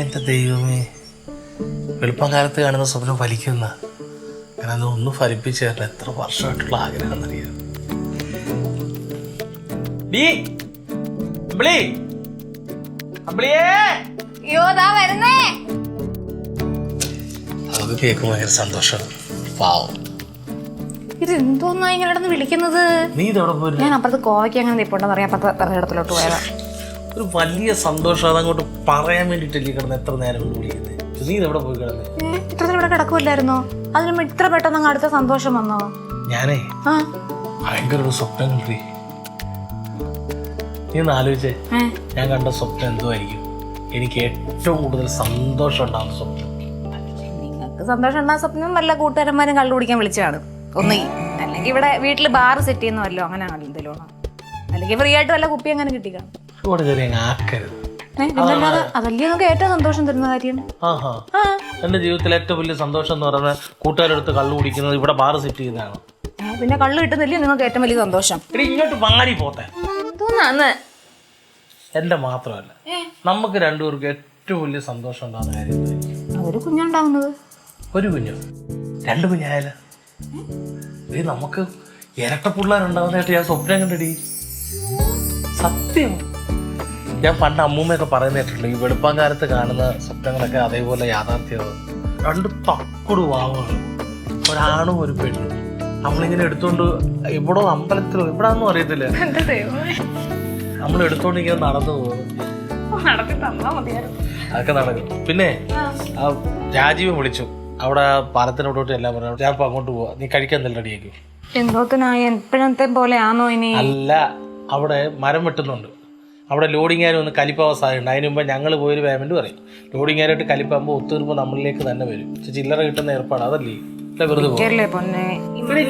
എന്റെ ദൈവമേ വെളുപ്പം കാലത്ത് കാണുന്ന സ്വപ്നം ഫലിക്കുന്ന. കാരണം അതൊന്നും ഫലിപ്പിച്ചു തരണം എത്ര വർഷമായിട്ടുള്ള ആഗ്രഹം എന്നറിയാം. കേൾക്കും അതൊക്കെ കേൾക്കുമ്പോൾ ഭയങ്കര സന്തോഷം പാവം ഇത് ഇങ്ങനെ വിളിക്കുന്നത്? നീ ഇതോടെ പോരും ഞാൻ അപ്പുറത്ത് കോവയ്ക്ക് അങ്ങനെ നിപ്പുണ്ടെന്ന് അറിയാം. അപ്പുറത്തെ ഇടത്തിലോട്ട് പോയതാ. ഒരു വലിയ സന്തോഷം അതങ്ങോട്ട് പറയാൻ വേണ്ടിയിട്ടല്ലേ കിടന്ന് എത്ര നേരം കൊണ്ട് വിളിക്കുന്നത് നീ ഇതെവിടെ പോയി കിടന്നേ? ഇത്ര നേരം ഇവിടെ കിടക്കൂലായിരുന്നോ അതിന് ഇത്ര പെട്ടെന്ന് അങ്ങ് അടുത്ത സന്തോഷം വന്നോ? ഞാനേ ഭയങ്കര ഒരു സ്വപ്നം കണ്ടി നീ ഒന്ന് ആലോചിച്ചേ. ഞാൻ കണ്ട സ്വപ്നം എന്തുമായിരിക്കും എനിക്ക് ഏറ്റവും കൂടുതൽ സന്തോഷം ഉണ്ടാകുന്ന സ്വപ്നം. നിങ്ങൾക്ക് സന്തോഷം ഉണ്ടാകുന്ന സ്വപ്നം വല്ല കൂട്ടുകാരന്മാരും കള്ളു കുടിക്കാൻ വിളിച്ചു കാണും. ഒന്നീ അല്ലെങ്കിൽ ഇവിടെ വീട്ടിൽ ബാർ സെറ്റ് ചെയ്യുന്നല്ലോ അങ്ങനെ എന്തെങ്കിലും അല്ലെങ്കിൽ ഫ്രീ ആയിട്ട് വല്ല കുപ്പി അങ്ങനെ കിട്ടി ഇവിടെ കയറി അങ്ങ് ആക്കരുത്. പിന്നല്ലാതെ അതല്ലേ ഏറ്റവും സന്തോഷം തരുന്ന കാര്യം? ആഹാ ആ. എന്റെ ജീവിതത്തിൽ ഏറ്റവും വലിയ സന്തോഷം എന്ന് പറയുന്നത് കൂട്ടുകാരെടുത്ത് കള്ളു കുടിക്കുന്നത് ഇവിടെ ബാർ സെറ്റ് ചെയ്യുന്നതാണ്. പിന്നെ കള്ളു കിട്ടുന്നില്ലേ നിങ്ങൾക്ക് ഏറ്റവും വലിയ സന്തോഷം? എടി ഇങ്ങോട്ട് വാരി പോട്ടെ എന്റെ മാത്രമല്ല. നമുക്ക് രണ്ടുപേർക്കും ഏറ്റവും വലിയ സന്തോഷം ഉണ്ടാകുന്ന കാര്യം? ഒരു കുഞ്ഞുണ്ടാവുന്നത്. ഒരു കുഞ്ഞു. രണ്ട് കുഞ്ഞായാല. നമുക്ക് ഇരട്ട പിള്ളേരുണ്ടാവുന്നതായിട്ട് ഞാൻ സ്വപ്നം കണ്ടടി. സത്യം. ഞാൻ പണ്ട് അമ്മൂമ്മയൊക്കെ പറയുന്ന കേട്ടിട്ടുണ്ട് ഈ വെളുപ്പാങ്കാലത്ത് കാണുന്ന സ്വപ്നങ്ങളൊക്കെ അതേപോലെ യാഥാർത്ഥ്യമാണ് രണ്ട് തക്കുട് വാവാണ് ഒരാണും ഒരു പെണ്ണും. നമ്മളിങ്ങനെ എടുത്തോണ്ട് ഇവിടെ അമ്പലത്തിലോ ഇവിടാന്നും അറിയത്തില്ല. നമ്മൾ എടുത്തോണ്ട് ഇങ്ങനെ നടന്നു പോകും. അതൊക്കെ നടക്കും. പിന്നെ രാജീവ് വിളിച്ചു. അവിടെ പാലത്തിനോട്ടോട്ട് എല്ലാം പറഞ്ഞു. ഞാൻ അങ്ങോട്ട് പോവാ. നീ കഴിക്കാൻ നല്ല റെഡിയാക്കി. എന്തോത്തിനായി എപ്പോഴത്തെ പോലെ ആണോ ഇനി? അല്ല അവിടെ മരം വെട്ടുന്നുണ്ട്. അവിടെ ലോഡിങ്ങാരും ഒന്ന് കലിപ്പാവാൻ സാധ്യതയുണ്ട്. അതിന് മുമ്പ് ഞങ്ങൾ പോയൊരു പേയ്മെന്റ് പറയും. ലോഡിങ്ങാരായിട്ട് കലിപ്പാകുമ്പോൾ ഒത്തുതീർപ്പ് നമ്മളിലേക്ക് തന്നെ വരും. പക്ഷെ ചില്ലറ കിട്ടുന്ന ഏർപ്പാട് അതല്ലേ?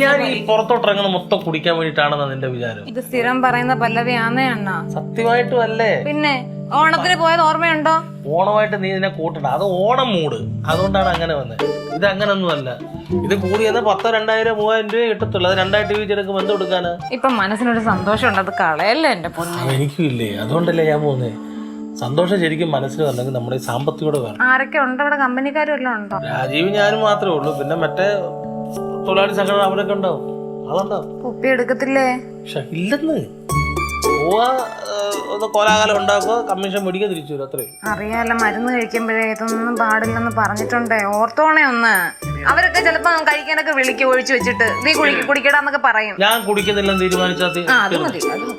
ഞാൻ ഈ പുറത്തോട്ടിറങ്ങുന്ന മൊത്തം കുടിക്കാൻ വേണ്ടിട്ടാണെന്നാണ് നിന്റെ വിചാരം? ഇത് സ്ഥിരം പറയുന്ന പല്ലവി ആന്നേ അണ്ണ. സത്യമായിട്ടും അല്ലേ? പിന്നെ ഓണത്തിന് പോയത് ഓർമ്മയുണ്ടോ? ഓണമായിട്ട് നീ ഇതിനെ കൂട്ടണ്ട. അത് ഓണം മൂട്. അതുകൊണ്ടാണ് അങ്ങനെ വന്നത്. ഇത് അങ്ങനെ ഒന്നുമല്ല ഇത് കൂടിയെന്ന് പത്തോ രണ്ടായിരം മൂവായിരം രൂപ കിട്ടത്തുള്ളൂ. അത് രണ്ടായിട്ട് വീച്ചെടുക്കുമ്പോൾ എന്ത് കൊടുക്കാന് ഇപ്പൊ മനസ്സിനൊരു സന്തോഷം ഉണ്ട് അത് കളയല്ലേ എന്റെ പൊന്നു? എനിക്കും ഇല്ലേ അതുകൊണ്ടല്ലേ ഞാൻ പോകുന്നേ. സന്തോഷം ശരിക്കും മനസ്സിൽ വന്നെങ്കിൽ നമ്മുടെ സാമ്പത്തികൂടെ വേണം ആരൊക്കെ ഉണ്ട് അവിടെ? കമ്പനിക്കാരും ഉണ്ടോ? രാജീവ് ഞാനും മാത്രമേ ഉള്ളൂ. പിന്നെ മറ്റേ തൊഴിലാളി സംഘടന അവരൊക്കെ ഉണ്ടാവും. അതുണ്ടാവും കുപ്പി എടുക്കത്തില്ലേ? ഇല്ലെന്ന്. ഒന്ന് കോലാഹലം ഉണ്ടാക്കുക കമ്മീഷൻ മേടിക്കുക തിരിച്ചു വരും അത്രയും അറിയാലോ മരുന്ന് കഴിക്കുമ്പോഴേ ഇതൊന്നും പാടില്ലെന്ന് പറഞ്ഞിട്ടുണ്ടേ. ഓർത്തോണേ ഒന്ന്. അവരൊക്കെ ചിലപ്പോ കഴിക്കാനൊക്കെ വിളിക്കും ഒഴിച്ചു വെച്ചിട്ട്. നീ കുടിക്ക കുടിക്കടാന്നൊക്കെ പറയും. ഞാൻ കുടിക്കുന്നില്ലെന്ന് തീരുമാനിച്ചാൽ ആ അത് മതി അത് മതി.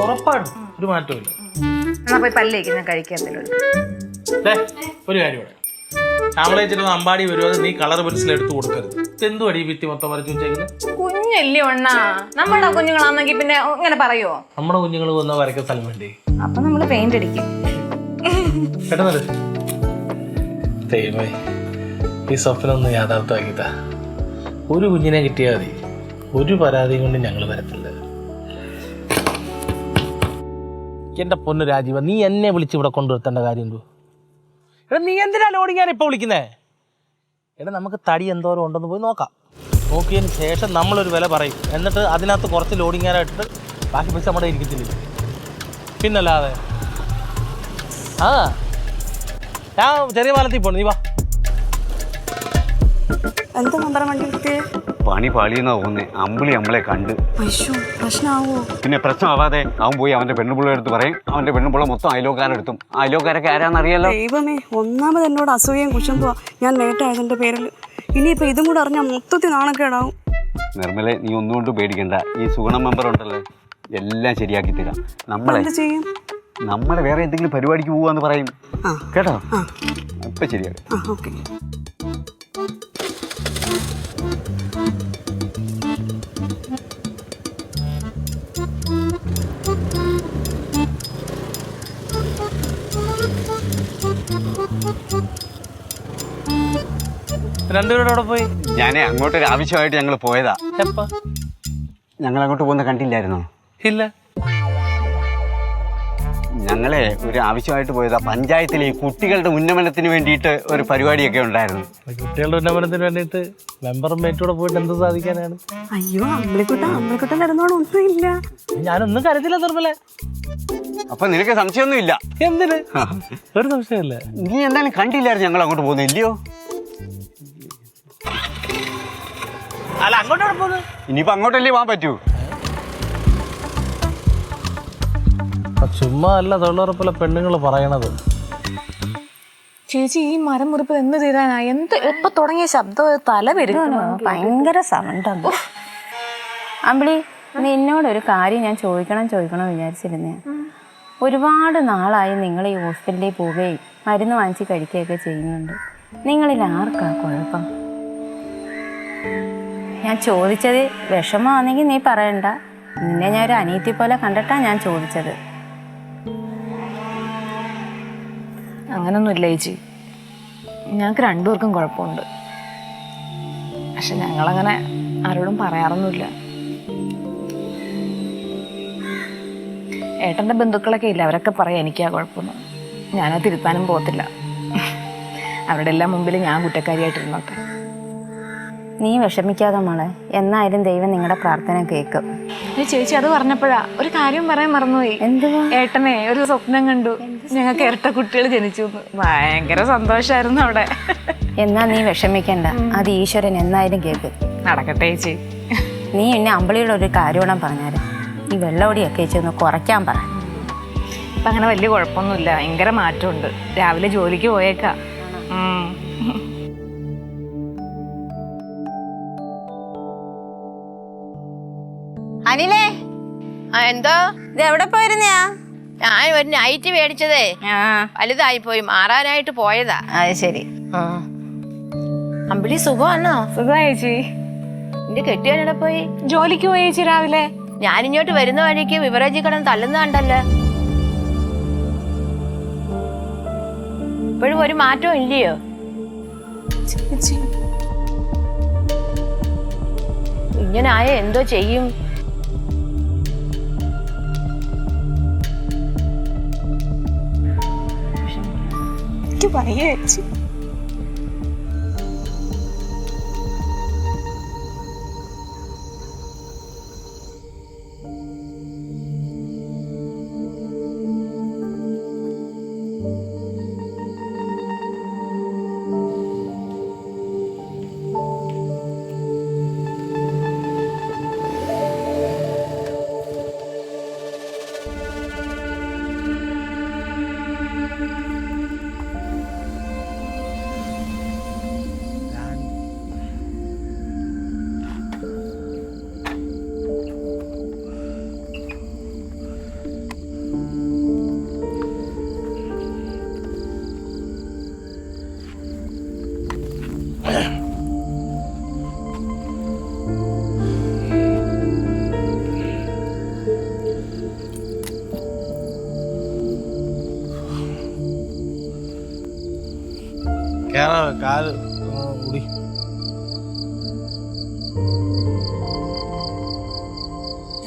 ഉറപ്പാണ്. ഒരു മാറ്റമില്ല എന്നാ പോയി പല്ലേക്ക് ഞാൻ കഴിക്കാത്തില്ല ദേ, ഒരു കാര്യം ഇവിടെ നമ്മളെ വെച്ചിട്ട് അമ്പാടി വരുവാതെ നീ കളർ പെൻസിൽ എടുത്ത് കൊടുക്കരുത്. എന്തു അടി ഭിത്തി മൊത്തം വരച്ചു വെച്ചേക്കുന്നത് കുഞ്ഞല്ലേ ഒണ്ണ നമ്മുടെ കുഞ്ഞുങ്ങളാന്നെങ്കിൽ പിന്നെ ഇങ്ങനെ പറയുവോ? നമ്മുടെ കുഞ്ഞുങ്ങൾ വന്ന വരയ്ക്കാൻ സ്ഥലം വേണ്ടി? അപ്പൊ നമ്മൾ പെയിന്റ് അടിക്കും. പെട്ടെന്നത് ദൈവമേ ഈ സ്വപ്നം ഒന്ന് യാഥാർത്ഥ്യമാക്കിത്താ ഒരു കുഞ്ഞിനെ കിട്ടിയാൽ മതി. ഒരു പരാതിയും കൊണ്ട് ഞങ്ങൾ വരത്തില്ല. എന്റെ പൊന്നു രാജീവ നീ എന്നെ വിളിച്ച് ഇവിടെ കൊണ്ടുവരുത്തേണ്ട കാര്യം എന്തോ? എടാ നീ എന്തിനാ ലോഡിങ് ഞാൻ ഇപ്പോൾ വിളിക്കുന്നേ? എടാ നമുക്ക് തടി എന്തോരം ഉണ്ടെന്ന് പോയി നോക്കാം. നോക്കിയതിന് ശേഷം നമ്മളൊരു വില പറയും. എന്നിട്ട് അതിനകത്ത് കുറച്ച് ലോഡിങ്ങാരായിട്ടിട്ട് ബാക്കി പൈസ നമ്മുടെ ഇരിക്കത്തില്ല? പിന്നല്ലാതെ. ആ. ഞാൻ ചെറിയ പാലത്തിൽ പോണു. നീ വാ. എന്താ നമ്പർ വണ്ടി വിട്ട് പണി പാളിയെന്നാ തോന്നുന്നേ. അമ്പിളി നമ്മളെ കണ്ട്. പ്രശ്നമാവോ പിന്നെ പ്രശ്നമാവാതെ അവൻ പോയി അവന്റെ പെണ്ണുപിള്ള എടുത്ത് പറയും. അവന്റെ പെണ്ണുപിള്ള മൊത്തം അയലോക്കാരെടുത്തും അയലോക്കാരൊക്കെ ആരാന്നറിയാലോ? ദൈവമേ ഒന്നാമത് എന്നോട് അസൂയയും കുശന്തോ ഞാൻ ലേറ്റായതിന്റെ പേരിൽ ഇനിയിപ്പോ ഇതും കൂടെ അറിഞ്ഞാൽ മൊത്തത്തിൽ നാണക്കേടാവും. നിർമ്മലെ നീ ഒന്നുകൊണ്ട് പേടിക്കണ്ട. ഈ സുഗണം മെമ്പർ ഉണ്ടല്ലോ എല്ലാം ശരിയാക്കി തരാം. നമ്മളെ ചെയ്യും? നമ്മളെ വേറെ എന്തെങ്കിലും പരിപാടിക്ക് പോവാന്ന് പറയും. കേട്ടോ? ഇപ്പൊ ശരിയാക്കാം രണ്ടുപേരുടെ അവിടെ പോയി? ഞാനേ അങ്ങോട്ടൊരു ആവശ്യമായിട്ട് ഞങ്ങൾ പോയതാ. എപ്പ? ഞങ്ങൾ അങ്ങോട്ട് പോകുന്ന കണ്ടില്ലായിരുന്നോ? ഇല്ല. ഞങ്ങളെ ഒരു ആവശ്യമായിട്ട് പോയതാ. പഞ്ചായത്തിൽ ഈ കുട്ടികളുടെ ഉന്നമനത്തിന് വേണ്ടിയിട്ട് ഒരു പരിപാടിയൊക്കെ ഉണ്ടായിരുന്നു. കുട്ടികളുടെ ഉന്നമനത്തിന് വേണ്ടിയിട്ട് മെമ്പറും മേറ്റൂടെ പോയിട്ട് എന്ത് സാധിക്കാനാണ്? അയ്യോ നടന്നോണം ഒന്നുമില്ല. ഞാനൊന്നും കരുതില്ല നിർമ്മല. അപ്പൊ നിനക്ക് സംശയമൊന്നും ഇല്ല എന്തിന് ഒരു സംശയമില്ല നീ എന്തായാലും കണ്ടില്ലായിരുന്നു ഞങ്ങൾ അങ്ങോട്ട് പോകുന്നത് അല്ല അങ്ങോട്ട് പോകുന്നത് ഇനിയിപ്പോ അങ്ങോട്ടല്ലേ പോകാൻ പറ്റൂ. ചുമ്മാ അല്ല തൊഴിലുറപ്പിലെ പെണ്ണുങ്ങൾ പറയണത്. ചേച്ചി ഈ മരം മുറിപ്പ് എന്ന് തീരാനാ? എന്ത് എപ്പൊ തുടങ്ങിയ ശബ്ദം? തല വരും ഭയങ്കര സൗണ്ടാണ് അമ്പിളി നിന്നോടൊരു കാര്യം ഞാൻ ചോദിക്കണം ചോദിക്കണം വിചാരിച്ചിരുന്നേ. ഒരുപാട് നാളായി നിങ്ങൾ ഈ ഹോസ്പിറ്റലിൽ പോവുകയും മരുന്ന് വാങ്ങിച്ച് കഴിക്കുകയൊക്കെ ചെയ്യുന്നുണ്ട്. നിങ്ങളിൽ ആർക്കാ കുഴപ്പം? ഞാൻ ചോദിച്ചത് വിഷമമാണെങ്കിൽ നീ പറയണ്ട. നിന്നെ ഞാൻ ഒരു അനീതി പോലെ കണ്ടിട്ടാ ഞാൻ ചോദിച്ചത്. അങ്ങനൊന്നുമില്ല ചേച്ചി. ഞങ്ങൾക്ക് രണ്ടുപേർക്കും കുഴപ്പമുണ്ട്. പക്ഷെ ഞങ്ങളങ്ങനെ ആരോടും പറയാറൊന്നുമില്ല. ഏട്ടന്റെ ബന്ധുക്കളൊക്കെ ഇല്ല? അവരൊക്കെ പറയാം എനിക്കാ കുഴപ്പമൊന്നും. ഞാനത് തിരുത്താനും പോകത്തില്ല. അവരുടെ എല്ലാം മുമ്പിൽ ഞാൻ കുറ്റക്കാരിയായിട്ടിരുന്നോട്ടെ. നീ വിഷമിക്കാതെ മോളെ എന്നായാലും ദൈവം നിങ്ങളുടെ പ്രാർത്ഥന കേൾക്കും. ഈ ചേച്ചി അത് പറഞ്ഞപ്പോഴാ ഒരു കാര്യം പറയാൻ മറന്നുപോയി. എന്തുവാ? ഏട്ടനെ ഒരു സ്വപ്നം കണ്ടു. ഞങ്ങൾക്ക് ഇരട്ട കുട്ടികൾ ജനിച്ചു. എന്ന്. ഭയങ്കര സന്തോഷായിരുന്നു അവിടെ. എന്നാ നീ വിഷമിക്കണ്ട. അത് ഈശ്വരൻ എന്നായാലും കേൾക്കും. നടക്കട്ടെ ചേച്ചി. നീ എന്നെ അമ്പളിയുടെ ഒരു കാര്യമാണ് പറഞ്ഞാൽ ഈ വെള്ളമൊടിയൊക്കെ വെച്ച് ഒന്ന് കുറയ്ക്കാൻ പറ. ഇപ്പൊ അങ്ങനെ വലിയ കുഴപ്പമൊന്നുമില്ല. ഭയങ്കര മാറ്റമുണ്ട്. രാവിലെ ജോലിക്ക് പോയേക്കാ. എന്തോ? ഇത് എവിടെ പോയിരുന്നയാ? ഞാൻ ഒരു നൈറ്റ് മേടിച്ചതേ. വലുതായി പോയി മാറാനായിട്ട് പോയതാ. അത് ശരി. അമ്പിളി സുഖമാണോ? സുഖമായി എന്റെ കെട്ടിയവനെവിടെ പോയി? ജോലിക്ക് പോയി ചേച്ചി രാവിലെ. ഞാനിങ്ങോട്ട് വരുന്ന വഴിക്ക് വിവരജി കടന്ന് തള്ളുന്ന കണ്ടല്ലോ ഇപ്പോഴും ഒരു മാറ്റവും ഇല്ലയോ? ഇങ്ങനെ ആയ എന്തോ ചെയ്യും? എനിക്ക് കുടി.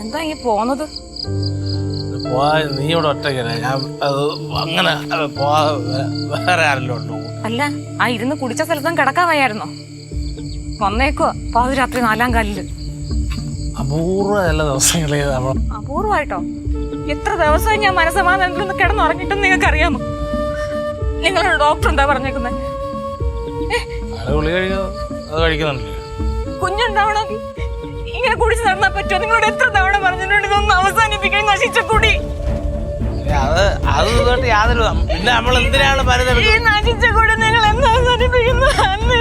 എന്താ ഈ പോന്നത്? നീ ഇവിടെ ഒറ്റയ്ക്കല്ലേ? ഞാൻ അത് അങ്ങനെ വേറെ ഉണ്ടോ? അല്ല ആ ഇരുന്ന് കുടിച്ച സ്ഥലത്തും കിടക്കാൻ വയ്യായിരുന്നോ വന്നേക്കുവാ പാതിരാത്രി നാലാം കാലിൽ. അപൂർവ ദിവസങ്ങളിൽ നമ്മൾ അപൂർവമായിട്ടോ എത്ര ദിവസമായി ഞാൻ മനസ്സമാധാനത്തിൽ ഒന്ന് കിടന്നുറങ്ങിയിട്ടും നിങ്ങൾക്ക് അറിയാമോ നിങ്ങളുടെ ഡോക്ടർ എന്താ പറഞ്ഞേക്കുന്നത് അത് ഗുളി കഴിക്കുക അത് കഴിക്കുന്നുണ്ടല്ലോ കുഞ്ഞുണ്ടാവണമെങ്കിൽ ഇങ്ങനെ കുടിച്ച് നടന്നാൽ പറ്റുമോ? നിങ്ങളോട് എത്ര തവണ പറഞ്ഞിട്ടുണ്ട്? ഇതൊന്ന് അവസാനിപ്പിക്കാൻ നശിച്ച കുടി. അത് അത് തൊട്ട് യാതൊരു പിന്നെ നമ്മൾ എന്തിനാണ് ഈ നശിച്ച കുടി നിങ്ങൾ എന്ന് അവസാനിപ്പിക്കുന്നു? അന്ന്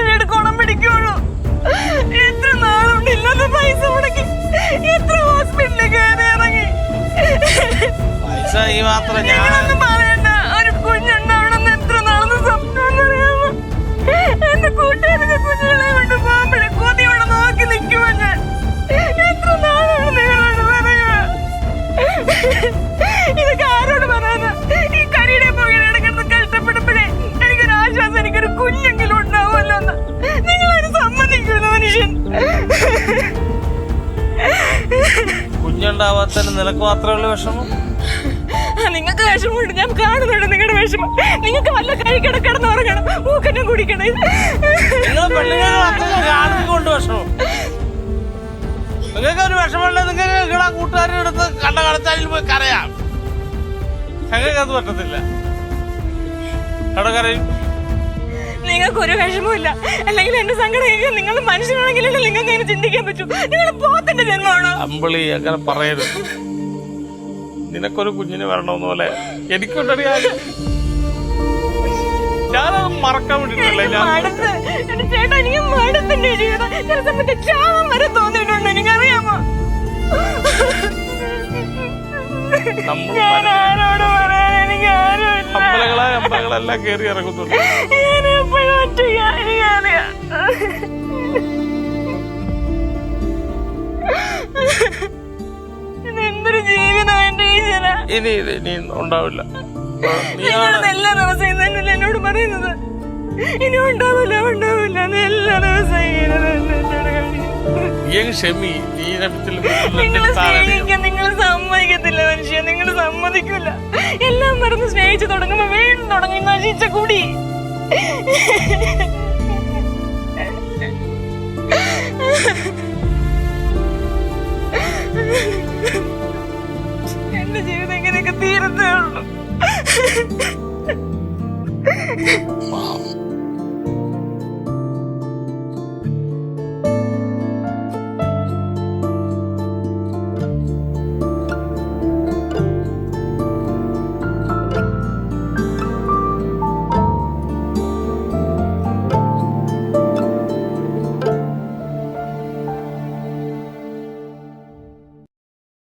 ഇതൊക്കെ ആരോട് പറയാനാ? ഈ കരിയുടെ പുകയിൽ കിടന്ന് കഷ്ടപ്പെടുമ്പോഴേ എനിക്കൊരു ആശ്വാസം എനിക്കൊരു കുഞ്ഞെങ്കിലും ഉണ്ടാവുമല്ലോ എന്ന്. നിങ്ങളൊരു സമ്മതിക്കുന്നു മനുഷ്യൻ. കുഞ്ഞുണ്ടാവാത്തതിന് നിനക്ക് മാത്രമേ ഉള്ളൂ വിഷമം? നിങ്ങൾക്ക് വിഷമമുണ്ട് ഞാൻ കാണുന്നുണ്ട് നിങ്ങളുടെ വിഷമം. നിങ്ങൾക്ക് വല്ല കഴിക്കണം കിടന്നുറങ്ങണം മൂക്കറ്റം കുടിക്കണം. നിങ്ങൾ പെണ്ണുങ്ങൾ കാണുകൊണ്ട് വിഷമം. നിങ്ങൾക്ക് ഒരു വിഷമമില്ല നിങ്ങൾ നിങ്ങളെ കൂട്ടുകാരുടെ അടുത്ത് കണ്ട കടച്ചാലിൽ പോയി കരയാം. ഞങ്ങൾക്ക് അത് പറ്റത്തില്ല. എവിടെ കരയും നിങ്ങൾക്ക് ഒരു വിഷമമില്ല അല്ലെങ്കിൽ എന്റെ സങ്കടം നിങ്ങൾ മനുഷ്യനാണെങ്കിലല്ലേ നിങ്ങൾക്ക് അതിന് ചിന്തിക്കാൻ പറ്റൂ. നിങ്ങൾ പോത്തിന്റെ ജന്മമാണോ അമ്പിളി അങ്ങനെ പറയരുത്. നിനക്കൊരു കുഞ്ഞിന് വരണമെന്ന് പോലെ എനിക്കുണ്ടടി ആഗ്രഹം. ഞാനത് മറക്കാൻ വേണ്ടിട്ടല്ലേ. ചേട്ടാ എനിക്ക് മടുത്തിന്റെ ജീവിതം ചില സമയത്ത് ക്ഷാമം വരെ അമ്പലങ്ങളെല്ലാം കയറി ഇറങ്ങുന്നുണ്ട്. എന്തൊരു ജീവിതം എന്റെ ഈശ്വര. ഇനി ഇത് ഇനി ഉണ്ടാവില്ല. എല്ലാ ദിവസവും ഇത് എന്നോട് പറയുന്നത്? ഇനി ഉണ്ടാവില്ല ഉണ്ടാവില്ല. എല്ലാ ദിവസവും ഇങ്ങനെ ക്ഷമി. നീനത്തിൽ നിങ്ങൾ നിങ്ങൾ